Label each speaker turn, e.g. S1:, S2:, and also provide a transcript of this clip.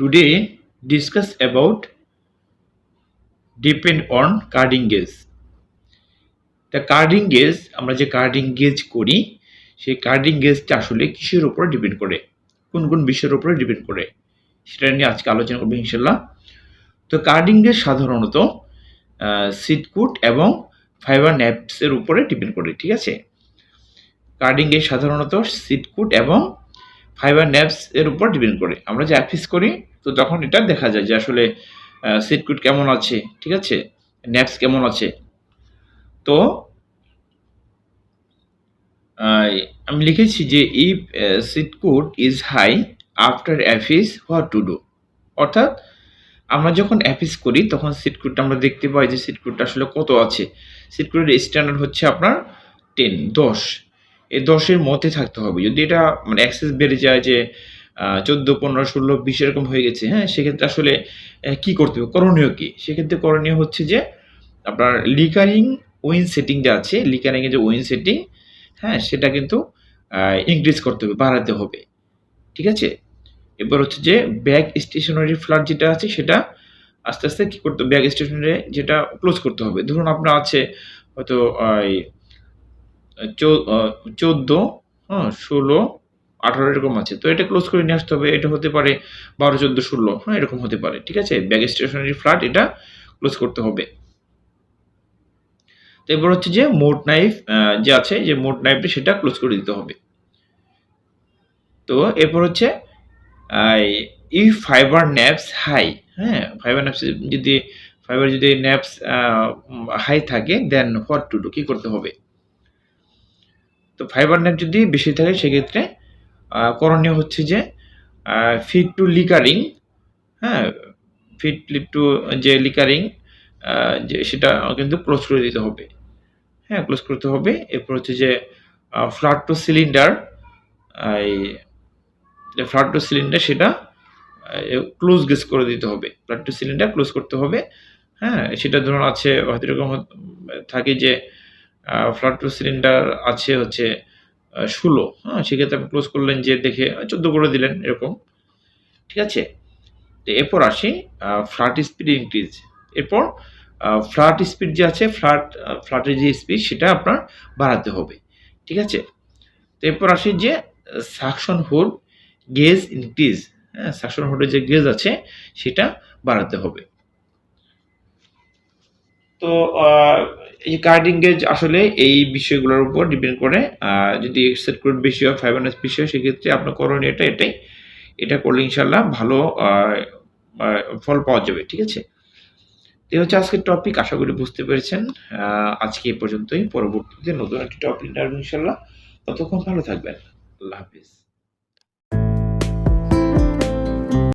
S1: Today discuss about depend on carding gauge. তা carding gauge আমরা যে কার্ডিং গেজ করি, সেই কার্ডিং গেজটা আসলে কিসের উপরে ডিপেন্ড করে? কোন কোন বিষয়ের উপরে ডিপেন্ড করে? সেটা নিয়ে আজকে আলোচনা করব ইনশাল্লাহ তো কার্ডিং গেজ সাধারণত সিটকুট এবং ফাইবার ন্যাপসের উপরে ডিপেন্ড করে, ঠিক আছে? কার্ডিং গেজ সাধারণত সিটকুট এবং ফাইবার ন্যাপস এর উপর ডিপেন্ড করে। আমরা যে অ্যাফিস করি, তো তখন এটা দেখা যায় যে আসলে সিটকুট কেমন আছে, ঠিক আছে? ন্যাপস কেমন আছে? তো আমি লিখেছি যে if set cut is high after office what to do অর্থাৎ, আমরা যখন অ্যাফিস করি, তখন সিটকুটটা আমরা দেখতে পাই যে সিটকুটটা আসলে কত আছে। সিটকুটের স্ট্যান্ডার্ড হচ্ছে আপনার টেন দশ। এই দশের মধ্যে থাকতে হবে। যদি এটা মানে অ্যাক্সেস বেড়ে যায় যে চোদ্দ, পনেরো, ষোলো, বিশ এরকম হয়ে গেছে হ্যাঁ সেক্ষেত্রে আসলে কি করতে হবে? করণীয় কি? সেক্ষেত্রে করণীয় হচ্ছে যে, আপনার লিকারিং উইন সেটিং যে আছে লিকারিংয়ের যে উইন সেটিং হ্যাঁ সেটা কিন্তু ইনক্রিজ করতে হবে, বাড়াতে হবে। ঠিক আছে? এবার হচ্ছে যে ব্যাক স্টেশনারি ফ্ল্যাট যেটা আছে, সেটা আস্তে আস্তে কী করতে ব্যাক স্টেশনারি যেটা ক্লোজ করতে হবে। ধরুন আপনার আছে হয়তো চোদ্দ হ্যাঁ ষোলো, আঠারো এরকম আছে। তো এটা ক্লোজ করে নিয়ে আসতে হবে। এটা হতে পারে বারো, চোদ্দ, ষোলো হ্যাঁ এরকম হতে পারে, ঠিক আছে? ব্যাগ স্টেশনারি ফ্ল্যাট এটা ক্লোজ করতে হবে। তো এবার হচ্ছে যে মোট নাইফ যে আছে, যে মোট নাইফটা সেটা ক্লোজ করে দিতে হবে। তো এরপর হচ্ছে ই ফাইবার ন্যাপস হাই হ্যাঁ ফাইবার ন্যাপস যদি ফাইবার যদি ন্যাপস হাই থাকে দেন হোয়াট টু ডু কী করতে হবে? তো ফাইবার ন্যাপ যদি বেশি থাকে, সেক্ষেত্রে করণীয় হচ্ছে যে ফিট টু লিকারিং হ্যাঁ ফিট টু যে লিকারিং যে সেটা কিন্তু ক্লোজ করে দিতে হবে। হ্যাঁ ক্লোজ করতে হবে। এরপর হচ্ছে যে ফ্লাট টু সিলিন্ডার এই ফ্লাট টু সিলিন্ডার সেটা ক্লোজ গেস করে দিতে হবে। ফ্লাট টু সিলিন্ডার ক্লোজ করতে হবে। হ্যাঁ সেটা ধরুন আছে, হয়তো এরকম থাকে যে ফ্লাট টু সিলিন্ডার আছে হচ্ছে ষোলো। হ্যাঁ সেক্ষেত্রে আপনি ক্লোজ করলেন যে দেখে চোদ্দ করে দিলেন এরকম। ঠিক আছে? তো এরপর আসি ফ্ল্যাট স্পিড ইনক্রিজ এরপর ফ্ল্যাট স্পিড যে আছে ফ্ল্যাট ফ্ল্যাটের যে স্পিড সেটা আপনার বাড়াতে হবে। ঠিক আছে? তো এরপর আসি যে সাকশন হোল গেজ ইনক্রিজ হ্যাঁ সাকশন হোলের যে গেজ আছে, সেটা বাড়াতে হবে। তো কার্ডিং গেজ আসলে এই বিষয়গুলোর উপর ডিপেন্ড করে। যদি সেট কোড বেশি হয় ফাইভ হান্ড্রেড বেশি হয়, সেক্ষেত্রে আপনার করণীয় এটা, এটাই। এটা করলে ইনশাল্লাহ ভালো ফল পাওয়া যাবে, ঠিক আছে? এই হচ্ছে আজকের টপিক আশা করি বুঝতে পেরেছেন। আজকে এই পর্যন্তই। পরবর্তীতে নতুন একটি টপিক নেবেন ইনশাল্লাহ ততক্ষণ ভালো থাকবেন। আল্লাহ হাফিজ।